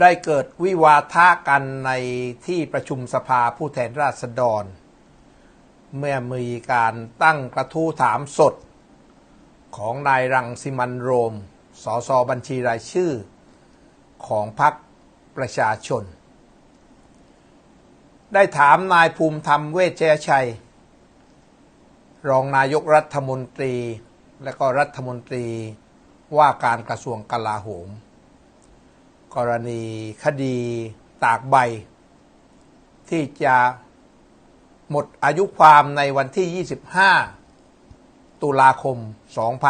ได้เกิดวิวาทะกันในที่ประชุมสภาผู้แทนราษฎร เมื่อมีการตั้งกระทู้ถามสด ของนายรังสิมันโรม สสบัญชีรายชื่อ ของพรรคประชาชน ได้ถามนายภูมิธรรมเวชยชัย รองนายกรัฐมนตรีและก็รัฐมนตรีว่าการกระทรวงกลาโหม กรณีคดีตากใบ ที่จะหมดอายุความในวันที่ 25 ตุลาคม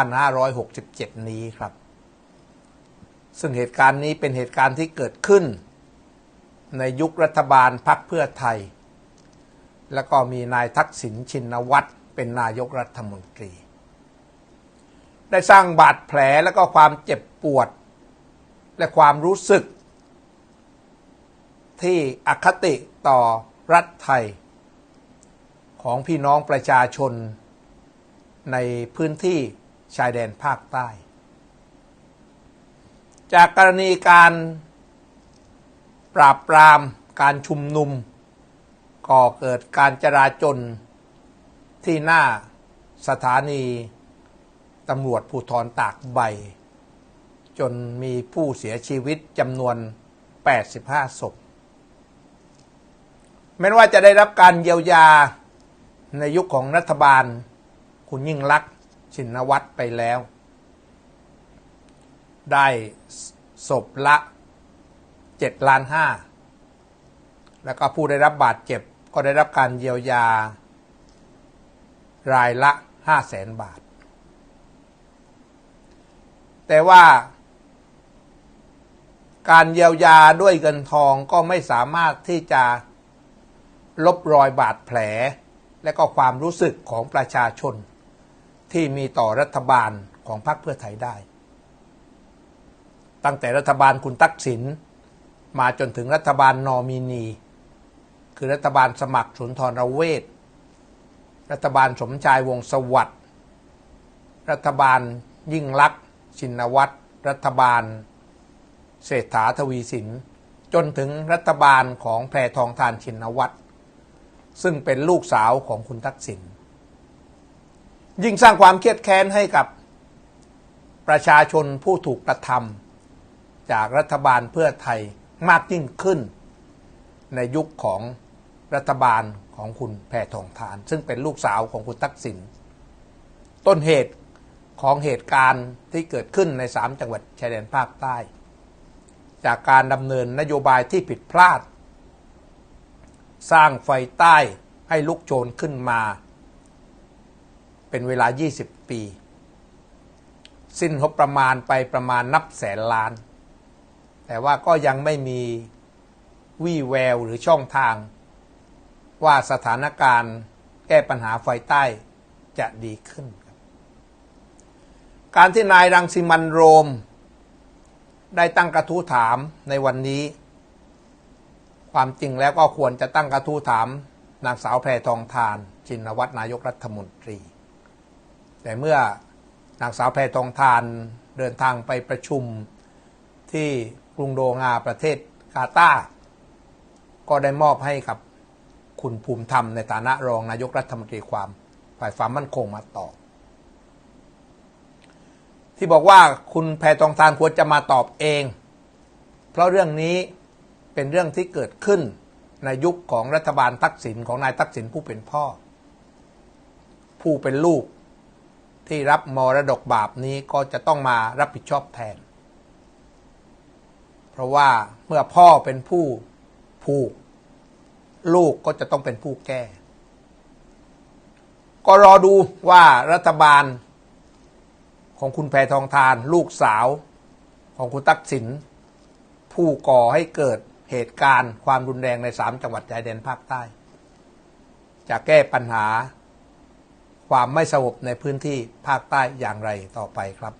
2567 นี้ครับ ซึ่งเหตุการณ์นี้เป็นเหตุการณ์ที่เกิดขึ้น ในยุครัฐบาลพรรคเพื่อไทย แล้วก็มีนายทักษิณชินวัตรเป็นนายกรัฐมนตรี ได้สร้างบาดแผลและก็ความเจ็บปวด และความรู้สึก ที่อคติต่อรัฐไทย ของพี่น้องประชาชน ในพื้นที่ชายแดนภาคใต้ จากกรณีการปราบปรามการชุมนุม ก่อเกิดการจราจนที่หน้าสถานีตำรวจภูธรตากใบ จนมีผู้เสียชีวิตจำนวน 85 ศพ แม้ว่าจะได้รับการเยียวยาในยุคของรัฐบาล คุณยิ่งลักษณ์ชินวัตรไปแล้ว ได้ศพละ7ล้านห้าแล้วก็ผู้ได้รับบาดเจ็บก็ได้รับการเยียวยา รายละ5 0 0แสนบาท แต่ว่า การเยียวยาด้วยเงินทองก็ไม่สามารถที่จะลบรอยบาดแผล และก็ความรู้สึกของประชาชน ที่มีต่อรัฐบาลของพรรคเพื่อไทยได้ ตั้งแต่รัฐบาลคุณตักสินมาจนถึงรัฐบาลนอมินี คือรัฐบาลสมัครสุนทรเวชรัฐบาลสมชายวงสวัสดิ์รัฐบาลยิ่งลักษณ์ชินวัตรรัฐบาล เศรษฐาทวีสิน จนถึงรัฐบาลของแพรทองทานชินวัตรซึ่งเป็นลูกสาวของคุณทักษิณยิ่งสร้างความเครียดแค้นให้กับประชาชนผู้ถูกกระทำจากรัฐบาลเพื่อไทยมากยิ่งขึ้น ในยุคของรัฐบาลของคุณแพทองทาน ซึ่งเป็นลูกสาวของคุณทักษิณต้นเหตุของเหตุการณ์ที่เกิดขึ้นในสามจังหวัดชายแดนภาคใต้ จากการดำเนินนโยบายที่ผิดพลาด สร้างไฟใต้ให้ลุกโชนขึ้นมา เป็นเวลา 20 ปี สิ้นงบประมาณไปประมาณนับแสนล้าน แต่ว่าก็ยังไม่มีวี่แววหรือช่องทาง ว่าสถานการณ์แก้ปัญหาไฟใต้จะดีขึ้น การที่นายรังสิมันโรม ได้ตั้งกระทู้ถามในวันนี้ ความจริงแล้วก็ควรจะตั้งกระทู้ถาม นางสาวแพรทองทานชินวัตรนายกรัฐมนตรี แต่เมื่อนางสาวแพรทองทานเดินทางไปประชุมที่กรุงโดงาประเทศกาตาร์ก็ได้มอบให้กับคุณภูมิธรรมในฐานะรองนายกรัฐมนตรีความ ฝ่ายความมั่นคงมาตอบ ที่บอกว่าคุณแพทองทานควรจะมาตอบเอง เพราะเรื่องนี้เป็นเรื่องที่เกิดขึ้นในยุคของรัฐบาลทักษิณของนายทักษิณผู้เป็นพ่อ ผู้เป็นลูกที่รับมรดกบาปนี้ก็จะต้องมารับผิดชอบแทน เพราะว่าเมื่อพ่อเป็นผู้ผูก ลูกก็จะต้องเป็นผู้แก้ ก็รอดูว่ารัฐบาล ของคุณแพทองทาน ลูกสาว ของคุณตักสิน ผู้ก่อให้เกิดเหตุการณ์ความรุนแรงในสามจังหวัดชายแดนภาคใต้ จะแก้ปัญหาความไม่สงบในพื้นที่ภาคใต้อย่างไรต่อไปครับ